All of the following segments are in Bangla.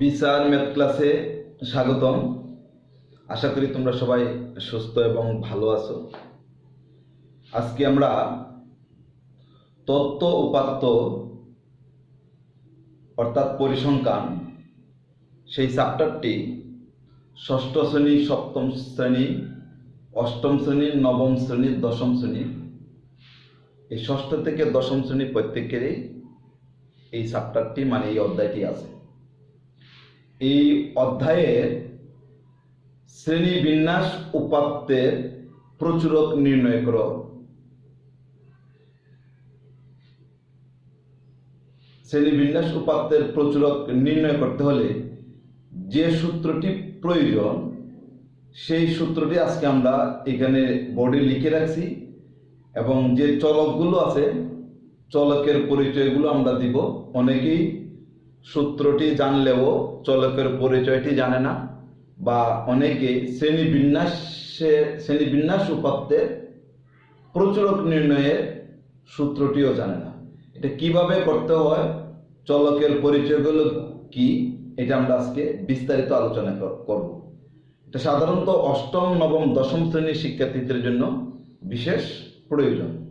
বিচার ম্যাথ ক্লাসে স্বাগতম। আশা করি তোমরা সবাই সুস্থ এবং ভালো আছো। আজকে আমরা তত্ত্ব উপাত্ত অর্থাৎ পরিসংখ্যান, সেই চ্যাপ্টারটি ষষ্ঠ শ্রেণি, সপ্তম শ্রেণি, অষ্টম শ্রেণি, নবম শ্রেণি, দশম শ্রেণি, এই ষষ্ঠ থেকে দশম শ্রেণি প্রত্যেকেরই এই চ্যাপ্টারটি মানে এই অধ্যায়টি আছে। এই অধ্যায়ের শ্রেণি বিন্যাস উপাত্তের প্রচুরক নির্ণয় করো। শ্রেণি বিন্যাস উপাত্তের প্রচুরক নির্ণয় করতে হলে যে সূত্রটি প্রয়োজন, সেই সূত্রটি আজকে আমরা এখানে বোর্ডে লিখে রাখছি এবং যে চলকগুলো আছে, চলকের পরিচয়গুলো আমরা দিব। অনেকেই সূত্রটি জানলেও চলকের পরিচয়টি জানে না, বা অনেকে শ্রেণি বিন্যাসে, শ্রেণি বিন্যাস উপাত্তের প্রচুরক নির্ণয়ের সূত্রটিও জানে না। এটা কীভাবে করতে হয়, চলকের পরিচয়গুলো কি, এটা আমরা আজকে বিস্তারিত আলোচনা কর- করব। এটা সাধারণত অষ্টম, নবম, দশম শ্রেণির শিক্ষার্থীদের জন্য বিশেষ প্রয়োজন।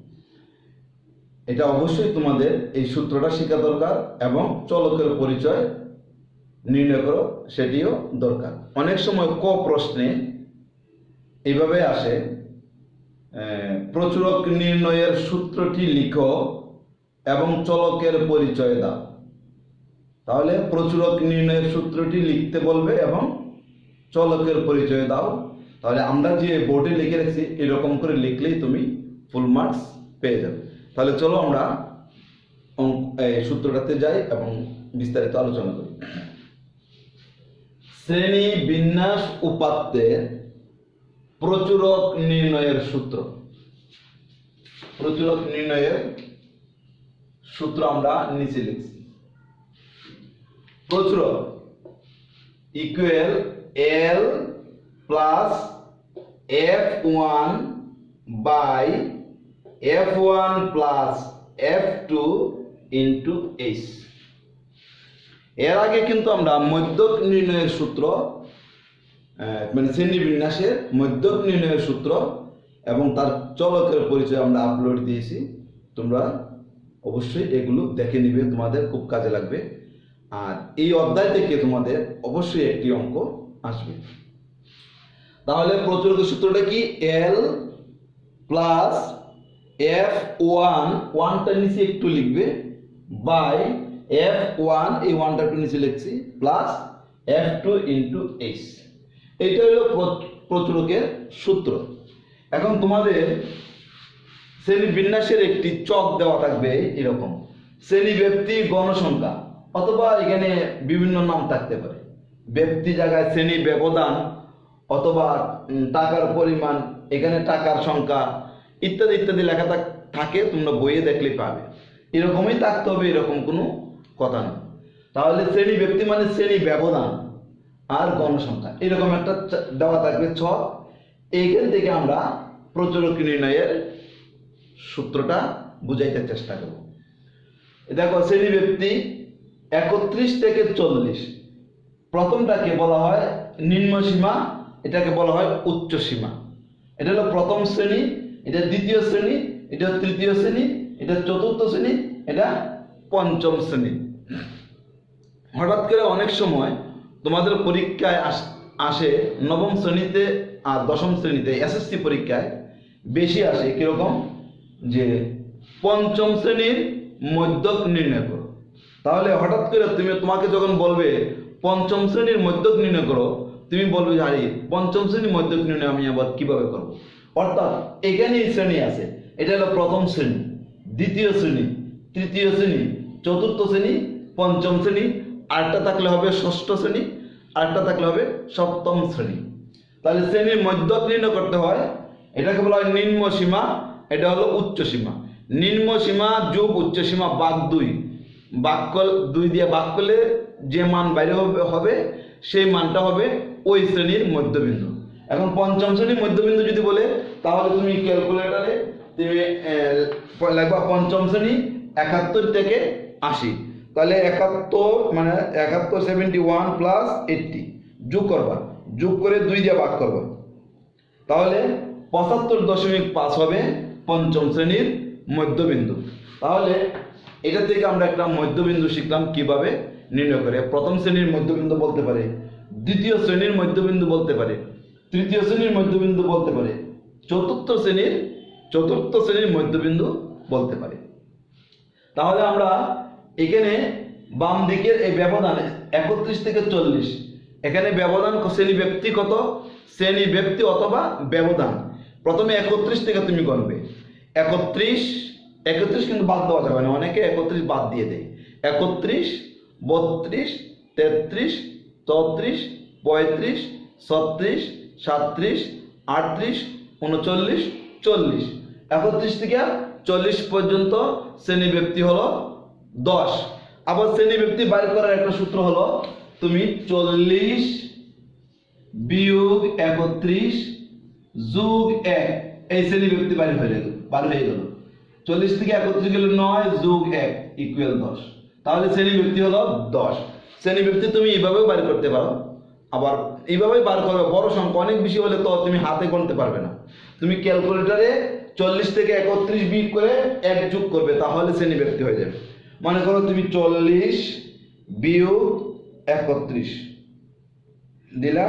এটা অবশ্যই তোমাদের এই সূত্রটা শেখা দরকার এবং চলকের পরিচয় নির্ণয় করো, সেটিও দরকার। অনেক সময় ক প্রশ্নে এইভাবে আসে প্রচুরক নির্ণয়ের সূত্রটি লিখো এবং চলকের পরিচয় দাও। তাহলে প্রচুরক নির্ণয়ের সূত্রটি লিখতে বলবে এবং চলকের পরিচয় দাও। তাহলে আমরা যে বোর্ডে লিখে রাখছি, এরকম করে লিখলেই তুমি ফুল মার্কস পেয়ে যাবে। তাহলে চলো আমরা সূত্রটাতে যাই এবং বিস্তারিত আলোচনা করি। শ্রেণি বিন্যাস উপাত্তের প্রচুরক নির্ণয়ের সূত্র। প্রচুরক নির্ণয়ের সূত্র আমরা নিচে লিখছি। প্রচুরক equal L plus F one by F one plus F two into H এর আগে কিন্তু আমরা মধ্যক নির্ণয়ের সূত্র মানে শ্রেণি বিন্যাসের মধ্যক নির্ণয়ের সূত্র এবং তার চলকের পরিচয় আমরা আপলোড দিয়েছি। তোমরা অবশ্যই এগুলো দেখে নিবে, তোমাদের খুব কাজে লাগবে। আর এই অধ্যায় থেকে তোমাদের অবশ্যই একটি অঙ্ক আসবে। তাহলে প্রচুরকের সূত্রটা কি? এল প্লাস এফ ওয়ান ওয়ানটা নিচে একটু লিখবে বাই এফ ওয়ান এই ওয়ানটা একটু নিচে লিখছি plus F two into H এইটা হলো প্র- প্রচুরকের সূত্র। এখন তোমাদের শ্রেণি বিন্যাসের একটি চক দেওয়া থাকবে এরকম। শ্রেণি ব্যক্তি গণসংখ্যা, অথবা এখানে বিভিন্ন নাম থাকতে পারে। ব্যক্তি জায়গায় শ্রেণি ব্যবধান, অথবা টাকার পরিমাণ, এখানে টাকার সংখ্যা ইত্যাদি ইত্যাদি লেখা থাক- তোমরা বইয়ে দেখলে পাবে। এরকমই থাকতে হবে, এরকম কোনো কথা নেই। তাহলে শ্রেণি ব্যক্তি মানে শ্রেণি ব্যবধান আর গণসংখ্যা। এরকম একটা দেওয়া থাকবে ছক এইখান থেকে আমরা প্রচুরক নির্ণয়ের সূত্রটা বুঝাইতে চেষ্টা করব। দেখো, শ্রেণি ব্যক্তি একত্রিশ থেকে চল্লিশ। প্রথমটাকে বলা হয় নিম্ন সীমা এটাকে বলা হয় উচ্চ সীমা এটা হলো প্রথম শ্রেণি এটা দ্বিতীয় শ্রেণি, এটা তৃতীয় শ্রেণি, এটা চতুর্থ শ্রেণি, এটা পঞ্চম শ্রেণি। হঠাৎ করে অনেক সময় তোমাদের পরীক্ষায় আস- নবম শ্রেণীতে আর দশম শ্রেণীতে এসএসসি পরীক্ষায় বেশি আসে কীরকম? যে পঞ্চম শ্রেণির মধ্যক নির্ণয় করো। তাহলে হঠাৎ করে তুমি তোমাকে যখন বলবে পঞ্চম শ্রেণির মধ্যক নির্ণয় করো, তুমি বলবে আরে পঞ্চম শ্রেণির মধ্যক নির্ণয় আমি আবার কীভাবে করব? অর্থাৎ এখানেই শ্রেণি আছে। এটা হলো প্রথম শ্রেণি, দ্বিতীয় শ্রেণি, তৃতীয় শ্রেণি, চতুর্থ শ্রেণি, পঞ্চম শ্রেণি, আরেকটা থাকলে হবে ষষ্ঠ শ্রেণি আটটা থাকলে হবে সপ্তম শ্রেণি। তাহলে শ্রেণির মধ্যক নির্ণয় করতে হয়, এটাকে বলা হয় নিম্ন সীমা, এটা হলো উচ্চ সীমা। নিম্ন সীমা যোগ উচ্চ সীমা বাঘ দুই। বাক কল- দুই দিয়ে বাক করলে যে মান বাইরে হবে, সেই মানটা হবে ওই শ্রেণির মধ্যবিন্দু। এখন পঞ্চম শ্রেণির মধ্যবিন্দু যদি বলে তাহলে তুমি ক্যালকুলেটারে তুমি লিখবা পঞ্চম শ্রেণি, একাত্তর থেকে আশি। তাহলে একাত্তর মানে একাত্তর সেভেন্টি ওয়ান প্লাস এইটটি যোগ করবা। যোগ করে দুই দিয়ে ভাগ করবা। তাহলে পঁচাত্তর দশমিক পাঁচ হবে পঞ্চম শ্রেণির মধ্যবিন্দু। তাহলে এটা থেকে আমরা একটা মধ্যবিন্দু শিখলাম কীভাবে নির্ণয় করে। প্রথম শ্রেণির মধ্যবিন্দু বলতে পারে, দ্বিতীয় শ্রেণির মধ্যবিন্দু বলতে পারে, তৃতীয় শ্রেণির মধ্যবিন্দু বলতে পারে। চতুর্থ শ্রেণির চতুর্থ শ্রেণির মধ্যবিন্দু বলতে পারি। তাহলে আমরা এখানে বাম দিকের এই ব্যবধান একত্রিশ থেকে চল্লিশ। এখানে ব্যবধান শ্রেণি ব্যক্তি কত? শ্রেণি ব্যক্তি অথবা ব্যবধান। প্রথমে একত্রিশ থেকে তুমি গণবে। একত্রিশ একত্রিশ কিন্তু বাদ দেওয়া যাবে না, অনেকে একত্রিশ বাদ দিয়ে দেয়। একত্রিশ, বত্রিশ, তেত্রিশ, চৌত্রিশ, পঁয়ত্রিশ, ছত্রিশ সাতত্রিশ আটত্রিশ উনচল্লিশ চল্লিশ। একত্রিশ থেকে চল্লিশ পর্যন্ত শ্রেণি ব্যক্তি হলো দশ। আবার শ্রেণি ব্যক্তি বাইর করার একটা সূত্র হলো তুমি চল্লিশ বিয়োগ একত্রিশ যোগ এক। এই শ্রেণি ব্যক্তি বাইর হয়ে গেল বার হয়ে গেল। চল্লিশ থেকে একত্রিশ গেলে নয় যোগ এক ইকুয়াল দশ। তাহলে শ্রেণি ব্যক্তি হলো দশ। শ্রেণি ব্যক্তি তুমি এইভাবেও বাইর করতে পারো। আবার এইভাবেই বার করবে। বড় সংখ্যা, অনেক বেশি হলে তো তুমি হাতে গণতে পারবে না। তুমি ক্যালকুলেটরে চল্লিশ থেকে একত্রিশ বিয়োগ করে এক যোগ করবে, তাহলে শ্রেণি ব্যক্তি হয়ে যাবে। মনে করো তুমি চল্লিশ বিয়োগ একত্রিশ দিলা,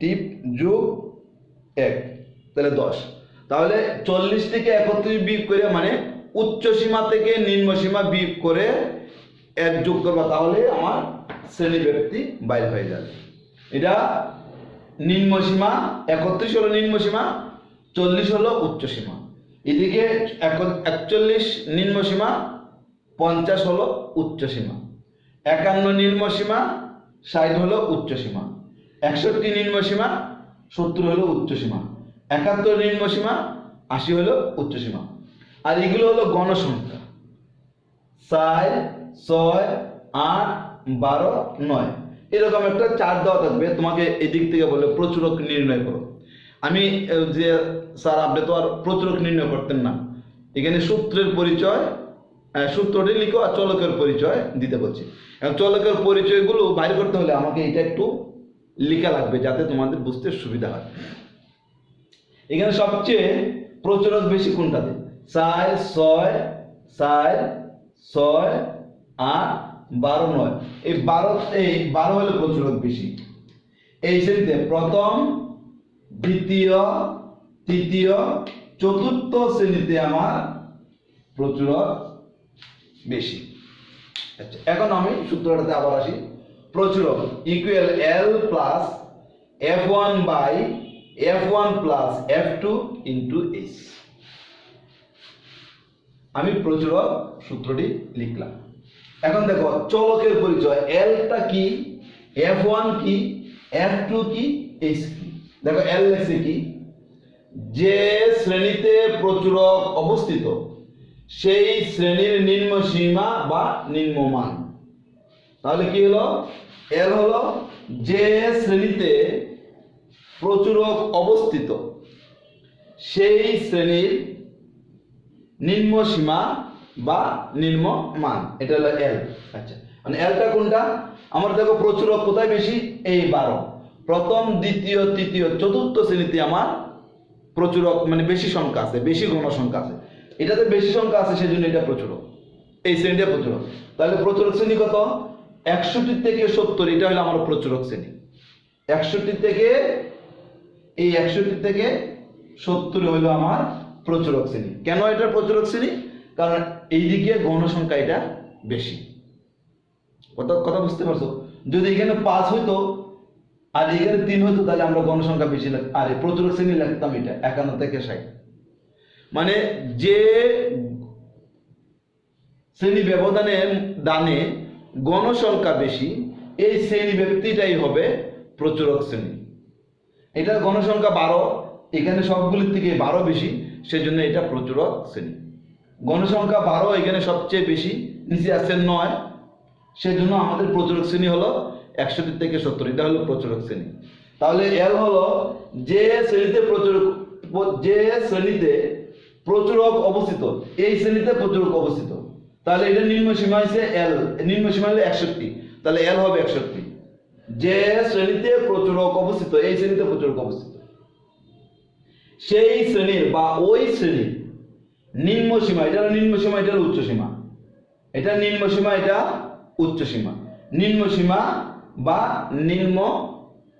টিপ যোগ এক, তাহলে দশ। তাহলে চল্লিশ থেকে একত্রিশ বিয়োগ করে মানে উচ্চ সীমা থেকে নিম্ন সীমা বিয়োগ করে এক যোগ করবা, তাহলে আমার শ্রেণি ব্যক্তি বাইর হয়ে যাবে। এটা নিম্ন সীমা একত্রিশ হলো নিম্ন সীমা, চল্লিশ হলো উচ্চ সীমা। এদিকে এক- একচল্লিশ নিম্ন সীমা, পঞ্চাশ হলো উচ্চ সীমা। একান্ন নিম্ন সীমা, ষাট হলো উচ্চ সীমা। একষট্টি নিম্ন সীমা, সত্তর হলো উচ্চ সীমা। একাত্তর নিম্ন সীমা, আশি হলো উচ্চ সীমা। আর এগুলো হলো গণসংখ্যা। চার, ছয়, আট, বারো, নয়। এরকম একটা চার দেওয়া থাকবে, তোমাকে এদিক থেকে বলে প্রচুরক নির্ণয় করো। আমি যে স্যার, আপনি তো আর প্রচুরক নির্ণয় করতেন না। এখানে সূত্রের পরিচয় সূত্রটি লিখো আর চলকের পরিচয় দিতে বলছি। চলকের পরিচয়গুলো বাইর করতে হলে আমাকে এটা একটু লেখা লাগবে যাতে তোমাদের বুঝতে সুবিধা হয়। এখানে সবচেয়ে প্রচলক বেশি কোনটাতে? চার ছয় চার ছয়, আট বারো নয়। এই বারো এই বারো হলো প্রচলক বেশি। এই শ্রেণীতে প্রথম, দ্বিতীয়, তৃতীয়, চতুর্থ শ্রেণীতে আমার প্রচুরক বেশি। আচ্ছা এখন আমি সূত্রটাতে আবার আসি। প্রচুরক equal L plus F one by F one plus F two into H আমি প্রচুরক সূত্রটি লিখলাম। এখন দেখো, চলকের পরিচয় এলটা কি? এফ ওয়ান কি? এফ টু কি? এইচ কি? দেখো এল লেখছে কি? যে শ্রেণীতে প্রচুরক অবস্থিত, সেই শ্রেণির নিম্ন সীমা বা নিম্ন মান তাহলে কি হলো? এল হলো যে শ্রেণীতে প্রচুরক অবস্থিত, সেই শ্রেণির নিম্ন সীমা বা নিম্ন মান এটা হলো এল আচ্ছা মানে এলটা কোনটা? আমার দেখো প্রচুরক কোথায় বেশি? এই বারো। প্রথম, দ্বিতীয়, তৃতীয়, চতুর্থ শ্রেণীতে আমার প্রচুরক মানে বেশি সংখ্যা আছে, বেশি গণসংখ্যা আছে। এটাতে বেশি সংখ্যা আছে, সেজন্য এটা প্রচুরক। এই শ্রেণীটা প্রচুরক। তাহলে প্রচুরক শ্রেণি কত? একষট্টি থেকে সত্তর, এটা হলো আমার প্রচুরক শ্রেণি। একষট্টি থেকে, এই একষট্টি থেকে সত্তর হলো আমার প্রচুরক শ্রেণি। কেন এটা প্রচুরক শ্রেণি? কারণ এইদিকে গণসংখ্যা এটা বেশি। কথা কথা বুঝতে পারছ? যদি এখানে পাঁচ হইতো আর এখানে তিন হইতো, তাহলে আমরা গণসংখ্যা বেশি লাগ আরে প্রচুর শ্রেণি লিখতাম এটা, একান্ন থেকে ষাট। মানে যে শ্রেণি ব্যবধানের দানে গণসংখ্যা বেশি, এই শ্রেণি ব্যক্তিটাই হবে প্রচুরক শ্রেণি। এটা গণসংখ্যা বারো, এখানে সবগুলির থেকে বারো বেশি, সেজন্য এটা প্রচুরক শ্রেণি। গণসংখ্যা বারো এখানে সবচেয়ে বেশি, নিচে আছে নয়। সেজন্য আমাদের প্রচুরক শ্রেণি হলো একষট্টি থেকে সত্তর, এটা হলো প্রচুরক শ্রেণি। তাহলে এল হলো যে শ্রেণীতে প্রচুরক যে শ্রেণীতে প্রচুরক অবস্থিত, এই শ্রেণীতে প্রচুরক অবস্থিত। তাহলে এটা নিম্ন সীমা হচ্ছে এল নিম্ন সীমা হলো একষট্টি। তাহলে এল হবে একষট্টি। যে শ্রেণীতে প্রচুরক অবস্থিত, এই শ্রেণীতে প্রচুরক অবস্থিত। সেই শ্রেণির বা ওই শ্রেণির নিম্ন সীমা, এটা হলো নিম্ন সীমা, এটা হলো উচ্চ সীমা। এটা নিম্ন সীমা, এটা উচ্চ সীমা। নিম্ন সীমা বা নিম্ন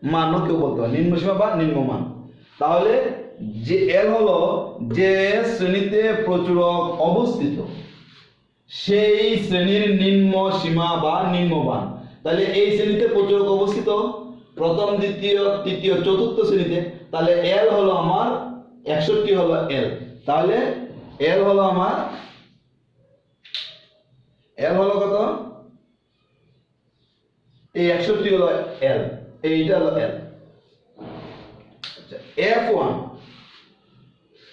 মানও কেউ বলতে পারে নিম্ন সীমা বা নিম্ন মান। তাহলে যে এল হলো যে শ্রেণীতে প্রচুরক অবস্থিত, সেই শ্রেণির নিম্ন সীমা বা নিম্ন মান। তাহলে এই শ্রেণীতে প্রচুরক অবস্থিত, প্রথম, দ্বিতীয়, তৃতীয়, চতুর্থ শ্রেণীতে। তাহলে এল হলো আমার, একষট্টি হলো এল তাহলে এল হলো আমার এল হলো কত? এই একষট্টি হলো এল এইটা হলো এল এফ ওয়ান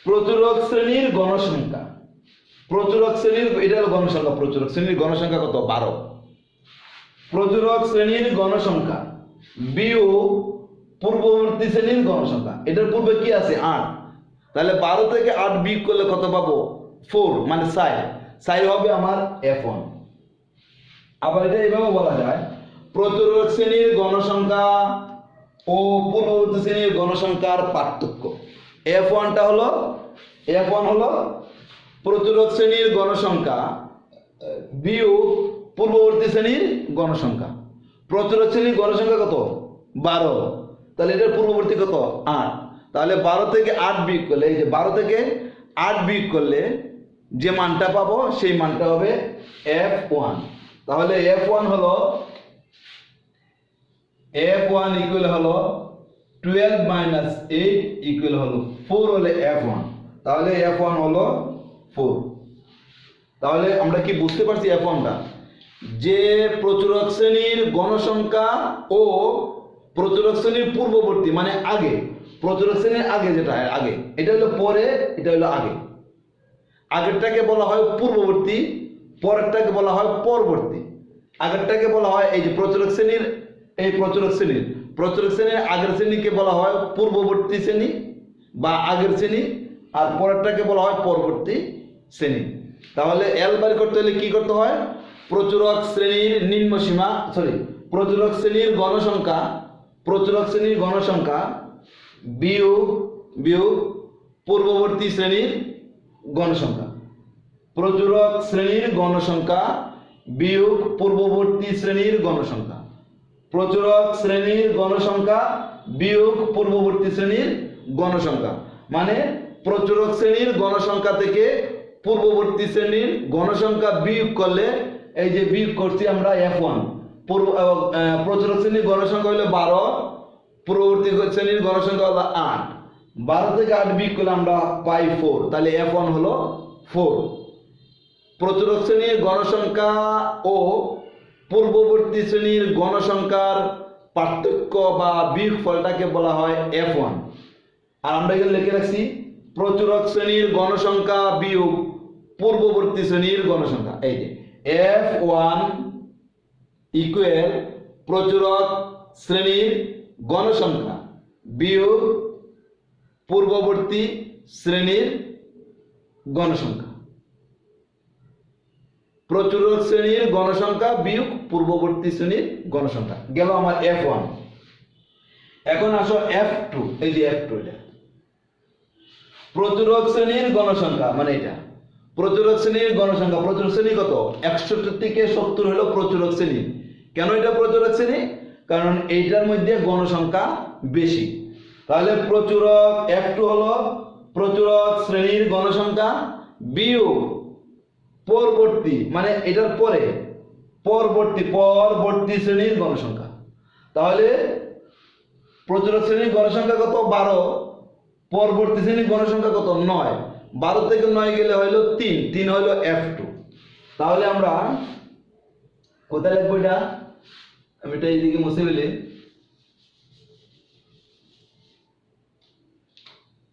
প্রচুরক শ্রেণির গণসংখ্যা। প্রচুরক শ্রেণির, এটা হলো গণসংখ্যা প্রচুরক শ্রেণির গণসংখ্যা কত? বারো। প্রচুরক শ্রেণির গণসংখ্যা, বিয়োগ পূর্ববর্তী শ্রেণির গণসংখ্যা। এটার পূর্বে কি আছে? আট। তাহলে বারো থেকে আট বিয়োগ করলে কত পাবো? ফোর মানে সাই সাই হবে আমার এফ ওয়ান আবার এটা এইভাবে বলা যায় প্রচুরক শ্রেণির গণসংখ্যা ও পূর্ববর্তী শ্রেণির গণসংখ্যার পার্থক্য। এফ ওয়ানটা হলো এফ ওয়ান হলো প্রচুরক শ্রেণির গণসংখ্যা বিয়োগ পূর্ববর্তী শ্রেণির গণসংখ্যা প্রচুরক শ্রেণির গণসংখ্যা কত? বারো। তাহলে এটার পূর্ববর্তী কত? আট। তাহলে বারো থেকে আট বিয়োগ করলে, এই যে বারো থেকে আট বিয়োগ করলে যে মানটা পাবো, সেই মানটা হবে এফ ওয়ান তাহলে এফ ওয়ান হলো এফ ওয়ান ইকুয়াল হলো টুয়েলভ মাইনাস এইট ইকুয়াল হলো ফোর হলে এফ ওয়ান তাহলে এফ ওয়ান হলো ফোর তাহলে আমরা কি বুঝতে পারছি এফ ওয়ানটা যে প্রচুরক শ্রেণির গণসংখ্যা ও প্রচুরক শ্রেণির পূর্ববর্তী মানে আগে প্রচুরক শ্রেণির আগে যেটা হয়, আগে। এটা হলো পরে, এটা হলো আগে। আগেরটাকে বলা হয় পূর্ববর্তী, পরেরটাকে বলা হয় পরবর্তী। আগেরটাকে বলা হয় এই যে প্রচুরক শ্রেণির এই প্রচুরক শ্রেণির প্রচুরক শ্রেণির আগের শ্রেণীকে বলা হয় পূর্ববর্তী শ্রেণি বা আগের শ্রেণি, আর পরেরটাকে বলা হয় পরবর্তী শ্রেণি। তাহলে এল বার করতে হলে কি করতে হয়? প্রচুরক শ্রেণির নিম্ন সীমা সরি প্রচুরক শ্রেণির গণসংখ্যা প্রচুরক শ্রেণির গণসংখ্যা বিয়োগ বিয়োগ পূর্ববর্তী শ্রেণির গণসংখ্যা। প্রচুরক শ্রেণির গণসংখ্যা, বিয়োগ পূর্ববর্তী শ্রেণির গণসংখ্যা। প্রচুরক শ্রেণির গণসংখ্যা, বিয়োগ পূর্ববর্তী শ্রেণির গণসংখ্যা। মানে প্রচুরক শ্রেণির গণসংখ্যা থেকে পূর্ববর্তী শ্রেণির গণসংখ্যা বিয়োগ করলে এই যে বিয়োগ করছি আমরা এফ ওয়ান প্রচুরক শ্রেণির গণসংখ্যা হলো বারো পূর্ববর্তী শ্রেণির গণসংখ্যা হলো আট। বারো থেকে আট বিয়োগ করলে আমরা পাই ফোর তাহলে এফ ওয়ান হলো ফোর প্রচুরক শ্রেণির গণসংখ্যা ও পূর্ববর্তী শ্রেণির গণসংখ্যার পার্থক্য বা বিয়োগফলটাকে বলা হয় এফ ওয়ান আর আমরা এখানে লিখে রাখছি প্রচুরক শ্রেণির গণসংখ্যা বিয়োগ পূর্ববর্তী শ্রেণির গণসংখ্যা এই যে এফ ওয়ান ইকুয়াল প্রচুরক শ্রেণির গণসংখ্যা। বিয়োগ পূর্ববর্তী শ্রেণির গণসংখ্যা। প্রচুরক শ্রেণির গণসংখ্যা, বিয়োগ পূর্ববর্তী শ্রেণির গণসংখ্যা। গেল আমার এফ ওয়ান এখন আসো এফ টু এই যে এফ টু এটা। প্রচুরক শ্রেণির গণসংখ্যা মানে এটা। প্রচুরক শ্রেণির গণসংখ্যা প্রচুর শ্রেণি কত? একষট্টি থেকে সত্তর হলো প্রচুরক শ্রেণি। কেন এটা প্রচুরক শ্রেণি? কারণ এইটার মধ্যে গণসংখ্যা বেশি। তাহলে প্রচুরক এফ টু হলো প্রচুরক শ্রেণির গণসংখ্যা বিয়োগ পরবর্তী মানে এটার পরে পরবর্তী পরবর্তী শ্রেণির গণসংখ্যা। তাহলে প্রচুরক শ্রেণির গণসংখ্যা কত? বারো। পরবর্তী শ্রেণির গণসংখ্যা কত? নয়। বারো থেকে নয় গেলে হইল তিন। তিন হইল এফ টু তাহলে আমরা কোথায় লিখব এটা? আমি এটা এইদিকে মুছে ফেলি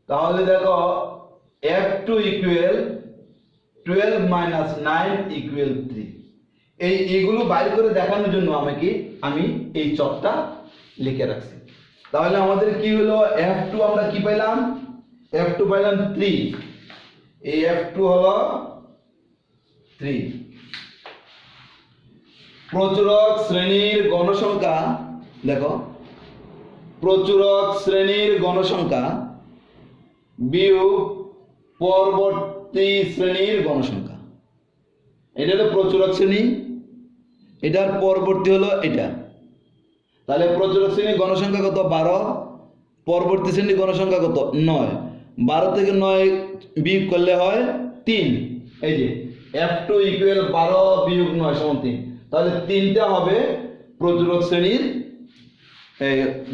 তাহলে দেখো F two equal twelve minus nine equal three এই এগুলো বাইর করে দেখানোর জন্য আমাকে আমি এই চকটা লিখে রাখছি। তাহলে আমাদের কি হলো? এফ টু আমরা কি পাইলাম? এফ টু পাইলাম থ্রি এই এফ টু হলো থ্রি প্রচুরক শ্রেণির গণসংখ্যা, দেখো, প্রচুরক শ্রেণির গণসংখ্যা বিয়োগ পরবর্তী শ্রেণির গণসংখ্যা। এটা হলো প্রচুরক শ্রেণি, এটার পরবর্তী হলো এটা। তাহলে প্রচুরক শ্রেণির গণসংখ্যা কত? বারো। পরবর্তী শ্রেণির গণসংখ্যা কত? নয়। বারো থেকে নয় বিয়োগ করলে হয় তিন। এই যে এফ টু ইকুয়াল বারো বিয়োগ নয় সমান তিন। তাহলে তিনটা হবে প্রচুরক শ্রেণির।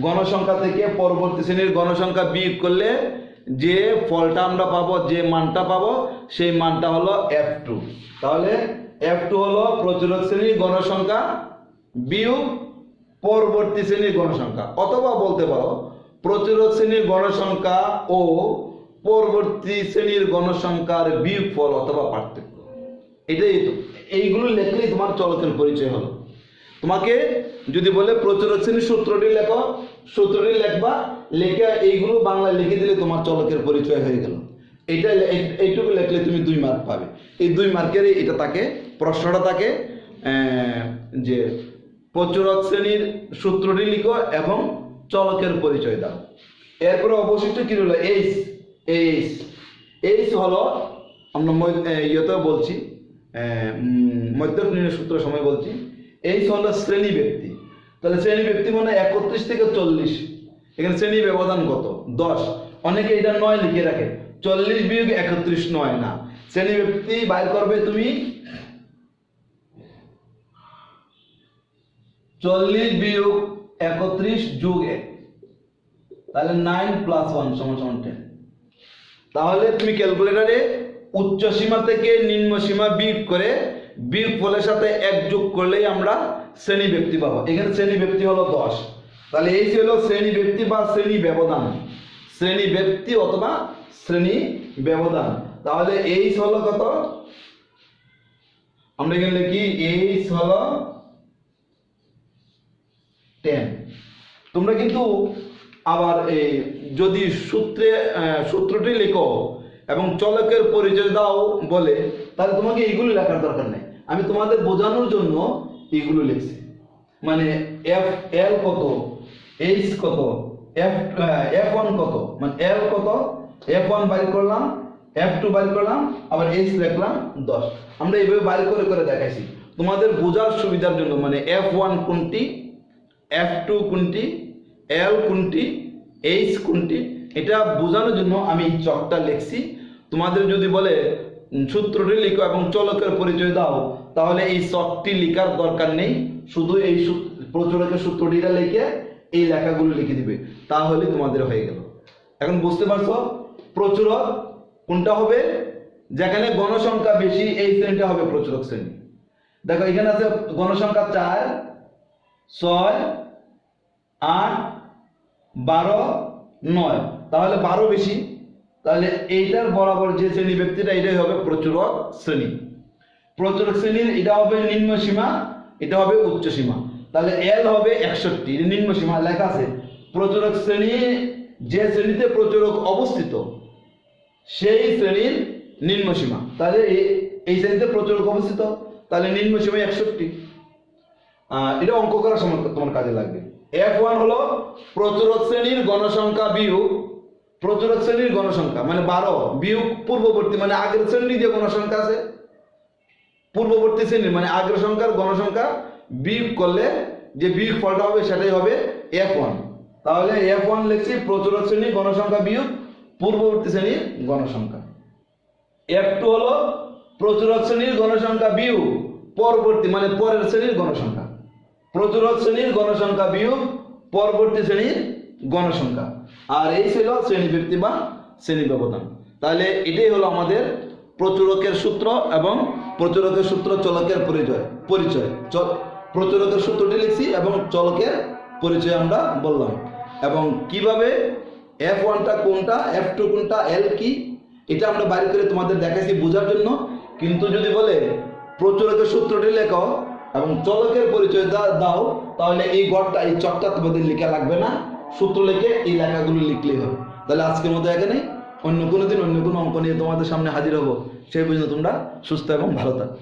গণসংখ্যা থেকে পরবর্তী শ্রেণির গণসংখ্যা বিয়োগ করলে যে ফলটা আমরা পাবো, যে মানটা পাবো, সেই মানটা হলো এফ টু তাহলে এফ টু হলো প্রচুরক শ্রেণির গণসংখ্যা, বিয়োগ পরবর্তী শ্রেণির গণসংখ্যা। অথবা বলতে পারো প্রচুরক শ্রেণির গণসংখ্যা ও পরবর্তী শ্রেণির গণসংখ্যার বিয়োগ ফল অথবা পার্থক্য। এটাই তো। এইগুলো লেখলেই তোমার চলকের পরিচয় হলো তোমাকে যদি বলে প্রচুরক শ্রেণির সূত্রটি লেখো, সূত্রটি লেখবা, লেখা এইগুলো বাংলায় লিখে দিলে তোমার চলকের পরিচয় হয়ে গেল। এইটা এইটুকু লেখলে তুমি দুই মার্ক পাবে। এই দুই মার্কের এটা তাকে প্রশ্নটা তাকে যে প্রচুরক শ্রেণির সূত্রটি লিখো এবং চলকের পরিচয় দাও। এরপরে অবশিষ্ট কি হলো এইস এইস এইস হলো, আমরা ইয়েতেও বলছি মধ্যনির্ণয় সূত্র সময় বলছি। এইস হলো শ্রেণি ব্যক্তি। তাহলে শ্রেণি ব্যক্তি মানে একত্রিশ থেকে চল্লিশ। এখানে শ্রেণি ব্যবধান কত? দশ। অনেকে এটা নয় লিখে রাখে। চল্লিশ বিয়োগ একত্রিশ নয় না। শ্রেণি ব্যক্তি বাইর করবে তুমি। চল্লিশ বিয়োগ একত্রিশ যোগ এক। তাহলে নাইন প্লাস ওয়ান সমান সমান টেন তাহলে তুমি ক্যালকুলেটারে উচ্চ সীমা থেকে নিম্ন সীমা বিয়োগ করে বিয়োগ ফলের সাথে এক যোগ করলেই আমরা শ্রেণি ব্যক্তি পাবো। এখানে শ্রেণি ব্যক্তি হলো দশ। তাহলে এই হলো শ্রেণি ব্যক্তি বা শ্রেণি ব্যবধান। শ্রেণি ব্যক্তি অথবা শ্রেণি ব্যবধান। তাহলে এইস হলো কত? আমরা এখানে লিখি এইস হলো টেন। তোমরা কিন্তু আবার এই যদি সূত্রে সূত্রটি লেখো এবং চলকের পরিচয় দাও বলে, তাহলে তোমাকে এইগুলো লেখার দরকার নেই। আমি তোমাদের বোঝানোর জন্য এইগুলো লিখছি। মানে এফ এল কত? এইচ কত? এফ এফ ওয়ান কত? মানে এল কত? এফ ওয়ান বাইর করলাম এফ টু বাইর করলাম, আবার এইচ লিখলাম দশ। আমরা এইভাবে বাইর করে করে দেখাইছি। তোমাদের বোঝার সুবিধার জন্য মানে এফ ওয়ান কোনটি এফ টু কোনটি এল কোনটি এইচ কোনটি, এটা বোঝানোর জন্য আমি চকটা লিখছি। তোমাদের যদি বলে সূত্রটি লিখো এবং চলকের পরিচয় দাও, তাহলে এই চকটি লেখার দরকার নেই। শুধু এই প্রচলকের সূত্রটিটা লিখে এই লেখাগুলো লিখে দিবে। তাহলে তোমাদের হয়ে গেল। এখন বুঝতে পারছ? প্রচুরক কোনটা হবে? যেখানে গণসংখ্যা বেশি, এই শ্রেণীটা হবে প্রচুরক শ্রেণি। দেখো, এখানে আছে গণসংখ্যা চার, ছয়, আট, বারো, নয়। তাহলে বারো বেশি। তাহলে এইটার বরাবর যে শ্রেণি ব্যক্তিটা, এটাই হবে প্রচুরক শ্রেণি। প্রচুরক শ্রেণির, এটা হবে নিম্ন সীমা, এটা হবে উচ্চ সীমা। তাহলে এল হবে একষট্টি নিম্ন সীমা, লেখা আছে। প্রচুরক শ্রেণি, যে শ্রেণীতে প্রচুরক অবস্থিত, সেই শ্রেণির নিম্ন সীমা। তাহলে এই শ্রেণীতে প্রচুরক অবস্থিত, তাহলে নিম্ন সীমা একষট্টি। এটা অঙ্ক করার সময় তোমার কাজে লাগবে। এফ ওয়ান হলো প্রচুরক শ্রেণির গণসংখ্যা বিয়োগ প্রচুরক শ্রেণির গণসংখ্যা মানে বারো, বিয়োগ পূর্ববর্তী মানে আগের শ্রেণির যে গণসংখ্যা আছে। পূর্ববর্তী শ্রেণির মানে আগের সংখ্যার গণসংখ্যা বিয়োগ করলে যে বিয়োগ ফলটা হবে সেটাই হবে এফ ওয়ান তাহলে এফ ওয়ান লিখছি প্রচুর শ্রেণির গণসংখ্যা বিয়োগ, পূর্ববর্তী শ্রেণির গণসংখ্যা। এফ টু হলো প্রচুর শ্রেণির গণসংখ্যা বিয়োগ, পরবর্তী মানে পরের শ্রেণির গণসংখ্যা। প্রচুর শ্রেণির গণসংখ্যা বিয়োগ, পরবর্তী শ্রেণির গণসংখ্যা। আর এই ছিল শ্রেণি ব্যক্তি বা শ্রেণি ব্যবধান। তাহলে এটাই হলো আমাদের প্রচুরকের সূত্র এবং প্রচুরকের সূত্র চলকের পরিচয় পরিচয়। প্রচুরকের সূত্রটি লিখছি এবং চলকের পরিচয় আমরা বললাম। এবং কীভাবে এফ ওয়ানটা কোনটা এফ টু কোনটা এল কি, এটা আমরা বাইরে করে তোমাদের দেখাইছি বোঝার জন্য। কিন্তু যদি বলে প্রচুরকের সূত্রটি লেখো এবং চলকের পরিচয় দাও, তাহলে এই গড়টা, এই চকটা তোমাদের লেখা লাগবে না। সূত্র লিখে এই লেখাগুলো লিখলেই হবে। তাহলে আজকের মতো এখানে অন্য কোনো দিন অন্য কোনো অঙ্ক নিয়ে তোমাদের সামনে হাজির হব। সেই পর্যন্ত তোমরা সুস্থ এবং ভালো থাকো।